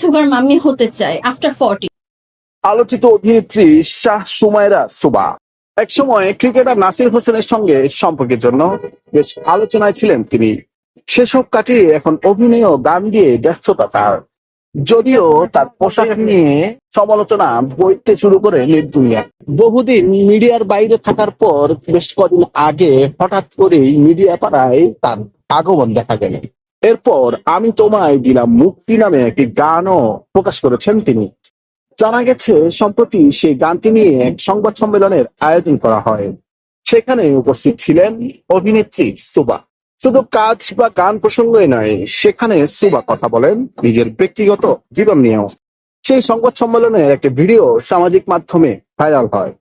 Sugar mummy হতে চাই after forty আলোচিত অভিনেত্রী শাহ সুমাইরা সুবা। একসময় ক্রিকেটার নাসির হোসেনের সঙ্গে সম্পর্কের জন্য বেশ আলোচনায় ছিলেন তিনি। সেসব কাটিয়ে এখন অভিনয় গান দিয়ে ব্যস্ততা তার। যদিও তার পোশাক নিয়ে সমালোচনা বইতে শুরু করে নেট দুনিয়া। বহুদিন মিডিয়ার বাইরে থাকার পর বেশ কদিন আগে হঠাৎ করেই মিডিয়া পাড়ায় তার আগমন দেখা গেল। এরপর আমি তোমায় দিলাম মুক্তি নামে একটি গানও প্রকাশ করেছেন তিনি। জানা গেছে, সম্প্রতি সেই গানটি নিয়ে এক সংবাদ সম্মেলনের আয়োজন করা হয়। সেখানে উপস্থিত ছিলেন অভিনেত্রী সুবা। শুধু কাজ বা গান প্রসঙ্গই নয়, সেখানে সুবা কথা বলেন নিজের ব্যক্তিগত জীবন নিয়েও। সেই সংবাদ সম্মেলনের একটি ভিডিও সামাজিক মাধ্যমে ভাইরাল হয়।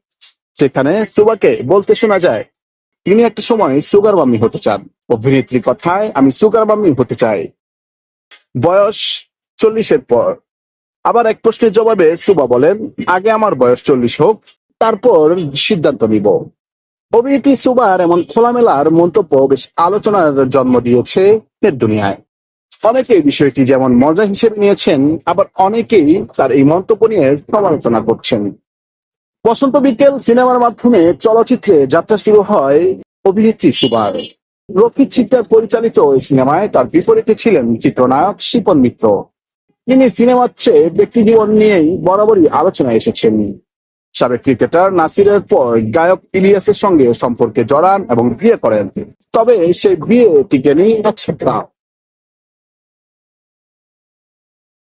সেখানে সুবাকে বলতে শোনা যায় তিনি একটা সময় সুগার মাম্মি হতে চান। অভিনেত্রী কথায়, আমি সুগার মাম্মি হতে চাই। বয়স চল্লিশের পর। আবার এক প্রশ্নের জবাবে সুবা বলেন, আগে আমার বয়স চল্লিশ হোক, তারপর সিদ্ধান্ত নিব। অভিনেত্রী সুবার এমন খোলামেলার মন্তব্য বেশ আলোচনার জন্ম দিয়েছে নেট দুনিয়ায়। অনেকে বিষয়টি যেমন মজা হিসেবে নিয়েছেন, আবার অনেকেই তার এই মন্তব্য নিয়ে সমালোচনা করছেন। বসন্ত বিকেল সিনেমার মাধ্যমে চলচ্চিত্রে যাত্রা শুরু হয় অভিনেত্রী সুবার রফিক চিত্তার পরিচালিত এই সিনেমায় তার বিপরীতে ছিলেন চিত্রনায়ক শিপন মিত্র। তিনি সিনেমার চেয়ে ব্যক্তি জীবন নিয়েই বরাবরই আলোচনায় এসেছেন। সাবেক ক্রিকেটার নাসিরের পর গায়ক ইলিয়াসের সঙ্গে সম্পর্কে জড়ান এবং বিয়ে করেন। তবে সেই বিয়ে টিকেনি এক সপ্তাহ।